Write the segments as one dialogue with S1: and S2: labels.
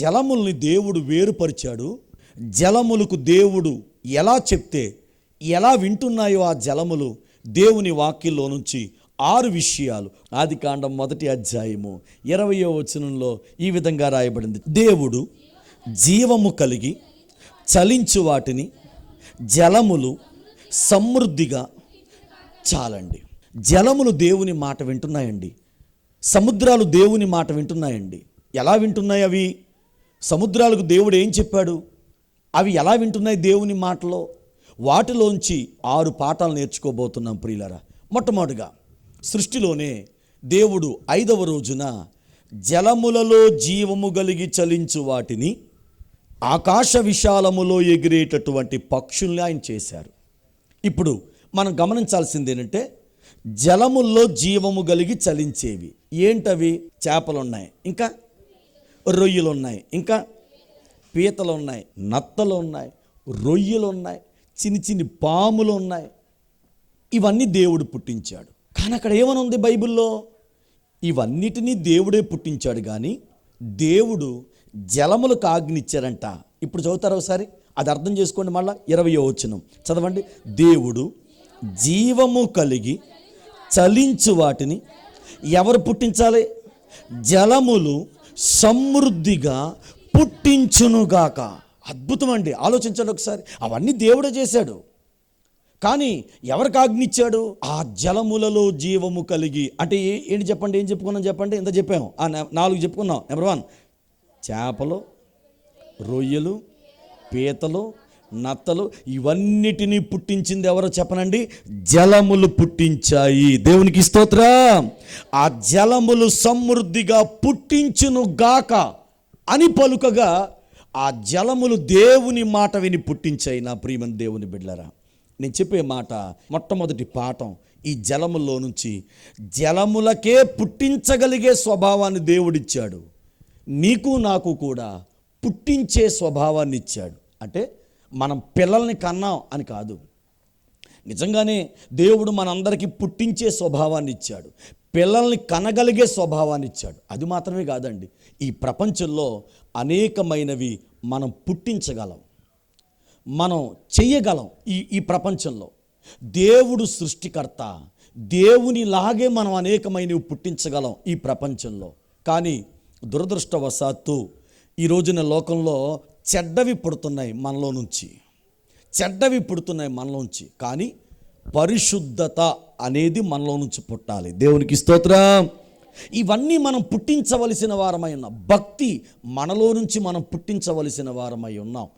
S1: జలముల్ని దేవుడు వేరుపరిచాడు. జలములకు దేవుడు ఎలా చెప్తే ఎలా వింటున్నాయో ఆ జలములు దేవుని వాక్యంలో నుంచి ఆరు విషయాలు. ఆది కాండం మొదటి అధ్యాయము ఇరవయో వచనంలో ఈ విధంగా రాయబడింది. దేవుడు జీవము కలిగి చలించు వాటిని జలములు సమృద్ధిగా చాలండి. జలములు దేవుని మాట వింటున్నాయండి. సముద్రాలు దేవుని మాట వింటున్నాయండి. ఎలా వింటున్నాయి అవి? సముద్రాలకు దేవుడు ఏం చెప్పాడు? అవి ఎలా వింటున్నాయి దేవుని మాటలో? వాటిలోంచి ఆరు పాఠాలు నేర్చుకోబోతున్నాం ప్రియులరా. మొట్టమొదటిగా సృష్టిలోనే దేవుడు ఐదవ రోజున జలములలో జీవము కలిగి చలించు వాటిని ఆకాశ విశాలములో ఎగిరేటటువంటి పక్షుల్ని ఆయన చేశారు. ఇప్పుడు మనం గమనించాల్సింది ఏంటంటే జలముల్లో జీవము కలిగి చలించేవి. ఏంటవి? చేపలు ఉన్నాయి ఇంకా రొయ్యలు ఉన్నాయి ఇంకా పీతలు ఉన్నాయి నత్తలు ఉన్నాయి రొయ్యలు ఉన్నాయి చిన్ని చిన్ని పాములు ఉన్నాయి ఇవన్నీ దేవుడు పుట్టించాడు. కానీ అక్కడ ఏమని ఉంది బైబిల్లో? ఇవన్నిటినీ దేవుడే పుట్టించాడు కానీ దేవుడు జలములకు ఆజ్ఞిచ్చారంట ఇప్పుడు చదువుతారు ఒకసారి? అది అర్థం చేసుకోండి మళ్ళా. ఇరవై వచనం. చదవండి. దేవుడు జీవము కలిగి చలించు వాటిని ఎవరు పుట్టించాలి? జలములు సమృద్ధిగా పుట్టించునుగాక. అద్భుతం అండి ఆలోచించండి ఒకసారి. అవన్నీ దేవుడే చేశాడు. కానీ ఎవరికి ఆజ్ఞిచ్చాడు? ఆ జలములలో జీవము కలిగి. అంటే ఏంటి చెప్పండి? ఏం చెప్పుకున్నాం చెప్పండి? ఎంత చెప్పాము. ఆ నాలుగు చెప్పుకున్నాం. నెంబర్ వన్ చేపలు రొయ్యలు పీతలు నత్తలు ఇవన్నిటినీ పుట్టించింది ఎవరో చెప్పనండి? జలములు పుట్టించాయి. దేవునికి స్తోత్ర. ఆ జలములు సమృద్ధిగా పుట్టించును గాక అని పలుకగా ఆ జలములు దేవుని మాట విని పుట్టించాయి నా ప్రియమని దేవుని బిడ్డలరా. నేను చెప్పే మాట మొట్టమొదటి పాఠం ఈ జలముల్లో నుంచి జలములకే పుట్టించగలిగే స్వభావాన్ని దేవుడిచ్చాడు. నీకు నాకు కూడా పుట్టించే స్వభావాన్ని ఇచ్చాడు. అంటే మనం పిల్లల్ని కన్నాం అని కాదు. నిజంగానే దేవుడు మనందరికీ పుట్టించే స్వభావాన్ని ఇచ్చాడు. పిల్లల్ని కనగలిగే స్వభావాన్ని ఇచ్చాడు. అది మాత్రమే కాదండి. ఈ ప్రపంచంలో అనేకమైనవి మనం పుట్టించగలం. మనం చెయ్యగలం ఈ ఈ ప్రపంచంలో. దేవుడు సృష్టికర్త. దేవునిలాగే మనం అనేకమైనవి పుట్టించగలం ఈ ప్రపంచంలో. కానీ దురదృష్టవశాత్తు ఈ రోజున లోకంలో చెడ్డవి పుడుతున్నాయి మనలో నుంచి. చెడ్డవి పుడుతున్నాయి మనలోంచి కానీ పరిశుద్ధత అనేది మనలో నుంచి పుట్టాలి. దేవునికి స్తోత్రం. ఇవన్నీ మనం పుట్టించవలసిన వారమై ఉన్నాం. భక్తి మనలో నుంచి మనం పుట్టించవలసిన వారమై ఉన్నాం.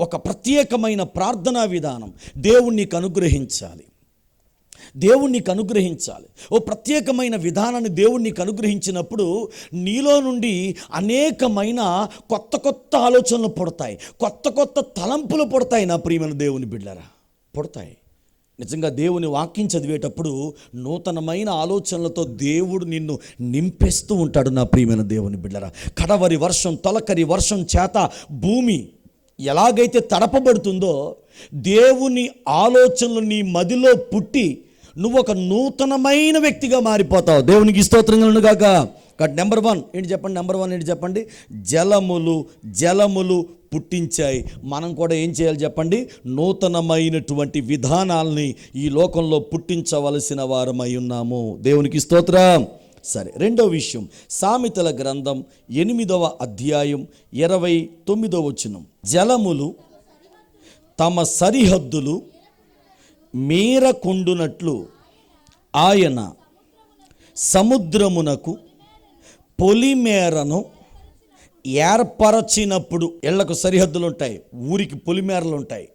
S1: ఒక ప్రత్యేకమైన ప్రార్థనా విధానం దేవుణ్ణి అనుగ్రహించాలి. దేవుడు నీకు అనుగ్రహించాలి ఓ ప్రత్యేకమైన విధానాన్ని దేవుడు నీకు అనుగ్రహించినప్పుడు నీలో నుండి అనేకమైన కొత్త కొత్త ఆలోచనలు పుడతాయి. కొత్త కొత్త తలంపులు పుడతాయి నా ప్రియమైన దేవుని బిడ్డరా పుడతాయి. నిజంగా దేవుని వాక్యం చదివేటప్పుడు నూతనమైన ఆలోచనలతో దేవుడు నిన్ను నింపేస్తూ ఉంటాడు నా ప్రియమైన దేవుని బిడ్డరా కడవరి వర్షం తొలకరి వర్షం చేత భూమి ఎలాగైతే తడపబడుతుందో దేవుని ఆలోచనలు నీ మదిలో పుట్టి నువ్వు ఒక నూతనమైన వ్యక్తిగా మారిపోతావు. దేవునికి స్తోత్రంగా కాక కాబట్టి నెంబర్ వన్ ఏంటి చెప్పండి? నెంబర్ వన్ ఏంటి చెప్పండి? జలములు జలములు పుట్టించాయి. మనం కూడా ఏం చేయాలి చెప్పండి? నూతనమైనటువంటి విధానాల్ని ఈ లోకంలో పుట్టించవలసిన వారమై ఉన్నాము. దేవునికి స్తోత్రం. సరే రెండో విషయం. సామెతల గ్రంథం ఎనిమిదవ అధ్యాయం ఇరవై తొమ్మిదవ వచనం. జలములు తమ సరిహద్దులు మీరకుండునట్లు ఆయన సముద్రమునకు పొలిమేరను ఏర్పరచినప్పుడు ఇళ్ళకు సరిహద్దులు ఉంటాయి ఊరికి పొలిమేరలు ఉంటాయి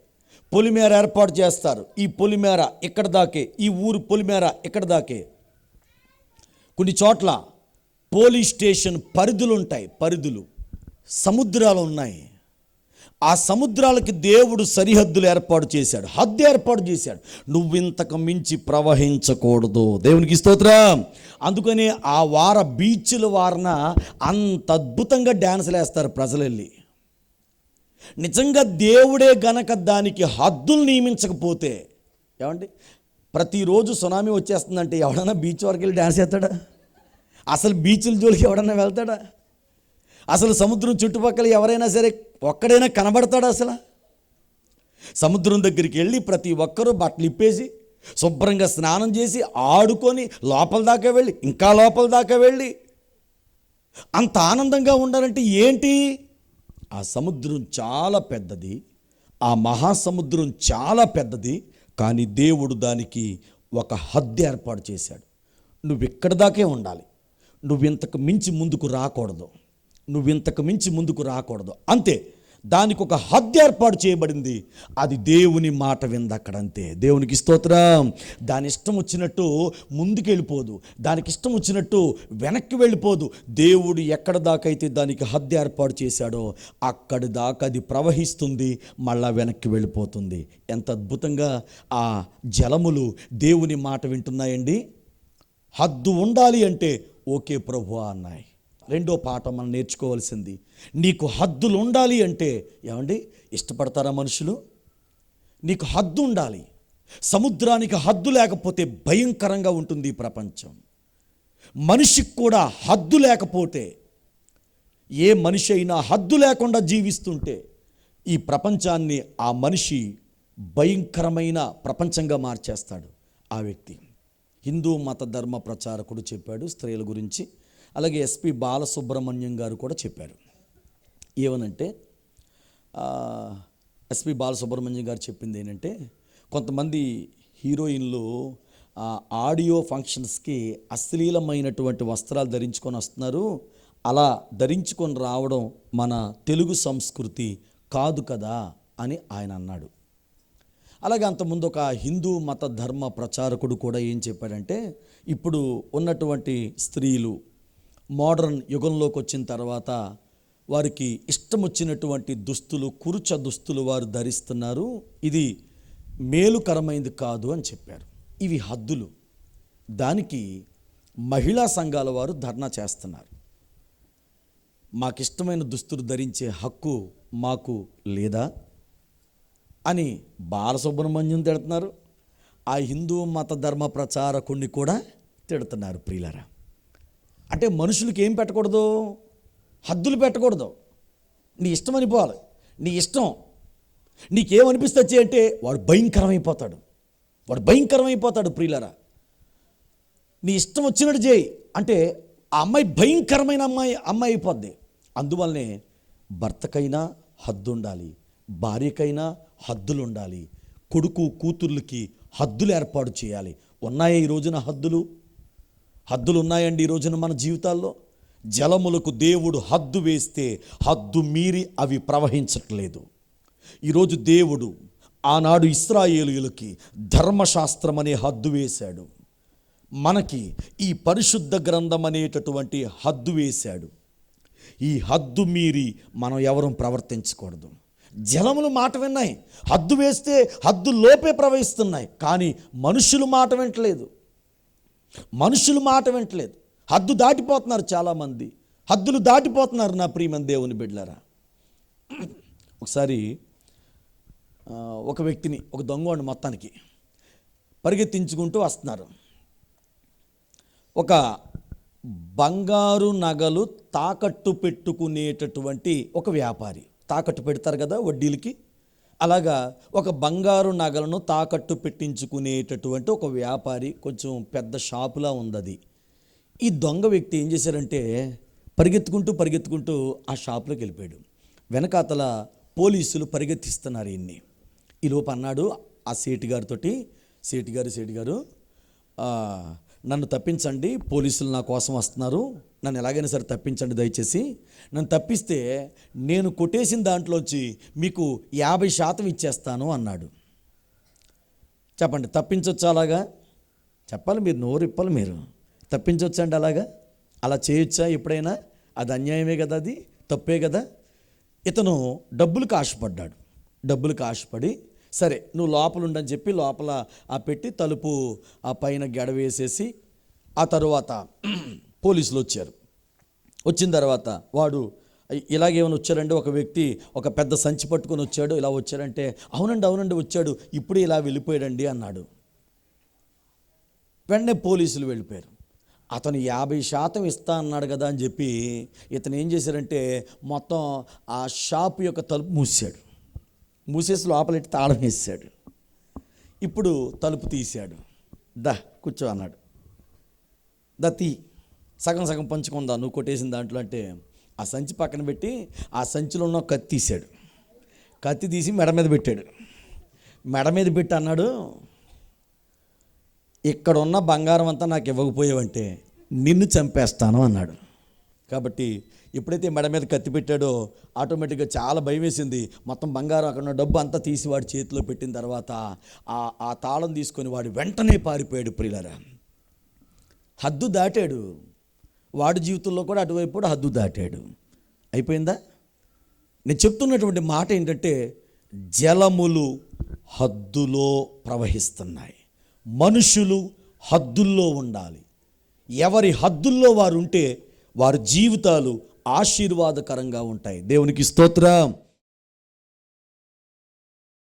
S1: పొలిమేర ఏర్పాటు చేస్తారు. ఈ పొలిమేర ఇక్కడ దాకే ఈ ఊరు పొలిమేర ఇక్కడ దాకే. కొన్ని చోట్ల పోలీస్ స్టేషన్ పరిధులు ఉంటాయి పరిధులు. సముద్రాలు ఉన్నాయి ఆ సముద్రాలకి దేవుడు సరిహద్దులు ఏర్పాటు చేశాడు హద్దు ఏర్పాటు చేశాడు. నువ్వు ఇంతకు మించి ప్రవహించకూడదు. దేవునికి స్తోత్రం. అందుకని ఆ వార బీచ్ల వారన అంత అద్భుతంగా డ్యాన్సులు వేస్తారు ప్రజలు వెళ్ళి నిజంగా దేవుడే గనక దానికి హద్దులు నియమించకపోతే ఏమండి? ప్రతిరోజు సునామీ వచ్చేస్తుందంటే ఎవడన్నా బీచ్ వరకు వెళ్ళి డ్యాన్స్ చేస్తాడా? అసలు బీచ్ల జోలికి ఎవడన్నా వెళ్తాడా? అసలు సముద్రం చుట్టుపక్కల ఎవరైనా సరే ఒక్కడైనా కనబడతాడు అసలు? సముద్రం దగ్గరికి వెళ్ళి ప్రతి ఒక్కరూ బట్టలు ఇప్పేసి శుభ్రంగా స్నానం చేసి ఆడుకొని లోపల దాకా వెళ్ళి ఇంకా లోపల దాకా వెళ్ళి అంత ఆనందంగా ఉండాలంటే ఏంటి? ఆ సముద్రం చాలా పెద్దది ఆ మహాసముద్రం చాలా పెద్దది కానీ దేవుడు దానికి ఒక హద్దు ఏర్పాటు చేశాడు. నువ్వు ఇక్కడ దాకే ఉండాలి. నువ్వు ఇంతకు మించి ముందుకు రాకూడదు. నువ్వు ఇంతకు మించి ముందుకు రాకూడదు. అంతే. దానికి ఒక హద్దు ఏర్పాటు చేయబడింది. అది దేవుని మాట వింది అక్కడ అంతే దేవునికి స్తోత్రం. దాని ఇష్టం వచ్చినట్టు ముందుకు వెళ్ళిపోదు దానికి ఇష్టం వచ్చినట్టు వెనక్కి వెళ్ళిపోదు. దేవుడు ఎక్కడ దాకైతే దానికి హద్దు ఏర్పాటు చేశాడో అక్కడి దాకా అది ప్రవహిస్తుంది. మళ్ళా వెనక్కి వెళ్ళిపోతుంది. ఎంత అద్భుతంగా ఆ జలములు దేవుని మాట వింటున్నాయండి. హద్దు ఉండాలి అంటే ఓకే ప్రభు అన్నాయి. రెండో పాఠం మనం నేర్చుకోవాల్సింది. నీకు హద్దులు ఉండాలి అంటే ఏమండి? ఇష్టపడతారా మనుషులు? నీకు హద్దు ఉండాలి. సముద్రానికి హద్దు లేకపోతే భయంకరంగా ఉంటుంది ప్రపంచం. మనిషికి కూడా హద్దు లేకపోతే ఏ మనిషి అయినా హద్దు లేకుండా జీవిస్తుంటే ఈ ప్రపంచాన్ని ఆ మనిషి భయంకరమైన ప్రపంచంగా మార్చేస్తాడు. ఆ వ్యక్తి హిందూ మత ధర్మ ప్రచారకుడు చెప్పాడు స్త్రీల గురించి. అలాగే ఎస్పి బాలసుబ్రహ్మణ్యం గారు కూడా చెప్పారు. ఏమనంటే ఎస్పి బాలసుబ్రహ్మణ్యం గారు చెప్పింది ఏంటంటే కొంతమంది హీరోయిన్లు ఆడియో ఫంక్షన్స్కి అశ్లీలమైనటువంటి వస్త్రాలు ధరించుకొని వస్తున్నారు. అలా ధరించుకొని రావడం మన తెలుగు సంస్కృతి కాదు కదా అని ఆయన అన్నాడు. అలాగే అంతకుముందు ఒక హిందూ మత ధర్మ ప్రచారకుడు కూడా ఏం చెప్పాడంటే ఇప్పుడు ఉన్నటువంటి స్త్రీలు మోడర్న్ యుగంలోకి వచ్చిన తర్వాత వారికి ఇష్టం వచ్చినటువంటి దుస్తులు కురుచ దుస్తులు వారు ధరిస్తున్నారు. ఇది మేలుకరమైంది కాదు అని చెప్పారు. ఇవి హద్దులు. దానికి మహిళా సంఘాల వారు ధర్నా చేస్తున్నారు. మాకిష్టమైన దుస్తులు ధరించే హక్కు మాకు లేదా? అని బాలసుబ్రహ్మణ్యం తిడుతున్నారు. ఆ హిందూ మత ధర్మ ప్రచారకుణ్ణి కూడా తిడుతున్నారు ప్రియులరా. అంటే మనుషులకి ఏం పెట్టకూడదు? హద్దులు పెట్టకూడదు. నీ ఇష్టం అనిపోవాలి. నీ ఇష్టం. నీకేమనిపిస్తే చెయ్యి అంటే వాడు భయంకరమైపోతాడు. వాడు భయంకరమైపోతాడు ప్రియులరా. నీ ఇష్టం వచ్చినట్టు చేయి. అంటే ఆ అమ్మాయి భయంకరమైన అమ్మాయి అమ్మాయి అయిపోద్ది. అందువల్లనే భర్తకైనా హద్దు ఉండాలి. భార్యకైనా హద్దులు ఉండాలి. కొడుకు కూతుర్లకి హద్దులు ఏర్పాటు చేయాలి. ఉన్నాయా ఈ రోజున హద్దులు? హద్దులు ఉన్నాయండి ఈ రోజున మన జీవితాల్లో? జలములకు దేవుడు హద్దు వేస్తే హద్దు మీరి అవి ప్రవహించట్లేదు. ఈరోజు దేవుడు ఆనాడు ఇస్రాయేలీయులకి ధర్మశాస్త్రం అనే హద్దు వేశాడు. మనకి ఈ పరిశుద్ధ గ్రంథం అనేటటువంటి హద్దు వేశాడు. ఈ హద్దు మీరి మనం ఎవరూ ప్రవర్తించకూడదు. జలములు మాట విన్నాయి. హద్దు వేస్తే హద్దు లోపే ప్రవహిస్తున్నాయి. కానీ మనుషులు మాట వింటలేదు. మనుషులు మాట వింటలేదు. హద్దు దాటిపోతున్నారు చాలామంది. హద్దులు దాటిపోతున్నారు నా ప్రియమని దేవుని బిడ్డలారా. ఒకసారి ఒక వ్యక్తిని ఒక దొంగోడిని మొత్తానికి పరిగెత్తించుకుంటూ వస్తున్నారు. ఒక బంగారు నగలు తాకట్టు పెట్టుకునేటటువంటి ఒక వ్యాపారి. తాకట్టు పెడతారు కదా వడ్డీలకి? అలాగా ఒక బంగారు నగలను తాకట్టు పెట్టించుకునేటటువంటి ఒక వ్యాపారి కొంచెం పెద్ద షాపులా ఉంది అది ఈ దొంగ వ్యక్తి ఏం చేశారంటే పరిగెత్తుకుంటూ పరిగెత్తుకుంటూ ఆ షాప్లోకి వెళ్ళిపోయాడు. వెనకాతల పోలీసులు పరిగెత్తిస్తున్నారు ఈయన్ని ఈలోపు అన్నాడు ఆ సేటు గారితోటి సేటి గారు సేటు గారు నన్ను తప్పించండి పోలీసులు నా కోసం వస్తున్నారు నన్ను ఎలాగైనా సరే తప్పించండి దయచేసి. నన్ను తప్పిస్తే నేను కొట్టేసిన దాంట్లోంచి మీకు యాభై శాతం ఇచ్చేస్తాను అన్నాడు. చెప్పండి తప్పించవచ్చు అలాగా? చెప్పాలి మీరు నోరు ఇప్పాలి మీరు. తప్పించవచ్చండి అలాగా? అలా చేయొచ్చా ఎప్పుడైనా? అది అన్యాయమే కదా అది? తప్పే కదా? ఇతను డబ్బులకు ఆశపడ్డాడు. డబ్బులకు ఆశపడి సరే నువ్వు లోపల ఉండని చెప్పి లోపల ఆ పెట్టి తలుపు ఆ పైన గెడ వేసేసి ఆ తరువాత పోలీసులు వచ్చారు. వచ్చిన తర్వాత వాడు ఇలాగేమైనా వచ్చారంటే ఒక వ్యక్తి ఒక పెద్ద సంచి పట్టుకొని వచ్చాడు ఇలా వచ్చారంటే అవునండి అవునండి వచ్చాడు ఇప్పుడు ఇలా వెళ్ళిపోయాడండి అన్నాడు. వెంటనే పోలీసులు వెళ్ళిపోయారు. అతను యాభై శాతం ఇస్తా అన్నాడు కదా అని చెప్పి ఇతను ఏం చేశారంటే మొత్తం ఆ షాప్ యొక్క తలుపు మూసాడు మూసేసి లోపలెట్టి తాళం వేసాడు ఇప్పుడు తలుపు తీశాడు. దా కూర్చో అన్నాడు. దా తీ. సగం సగం పంచుకుందా నువ్వు కొట్టేసిన దాంట్లో అంటే ఆ సంచి పక్కన పెట్టి ఆ సంచిలో ఉన్న కత్తి తీశాడు. కత్తి తీసి మెడ మీద పెట్టాడు. మెడ మీద పెట్టి అన్నాడు ఇక్కడ ఉన్న బంగారం అంతా నాకు ఇవ్వకపోయావంటే నిన్ను చంపేస్తాను అన్నాడు. కాబట్టి ఎప్పుడైతే మెడ మీద కత్తి పెట్టాడో ఆటోమేటిక్గా చాలా భయం వేసింది. మొత్తం బంగారం అక్కడ ఉన్న డబ్బు అంతా తీసి వాడి చేతిలో పెట్టిన తర్వాత ఆ ఆ తాళం తీసుకొని వాడు వెంటనే పారిపోయాడు ప్రియులరా. హద్దు దాటాడు. వాడి జీవితంలో కూడా అటువైపు కూడా హద్దు దాటాడు. అయిపోయిందా? నేను చెప్తున్నటువంటి మాట ఏంటంటే జలములు హద్దులో ప్రవహిస్తున్నాయి. మనుషులు హద్దుల్లో ఉండాలి. ఎవరి హద్దుల్లో వారు ఉంటే వారి జీవితాలు ఆశీర్వాదకరంగా ఉంటాయి. దేవునికి స్తోత్రం.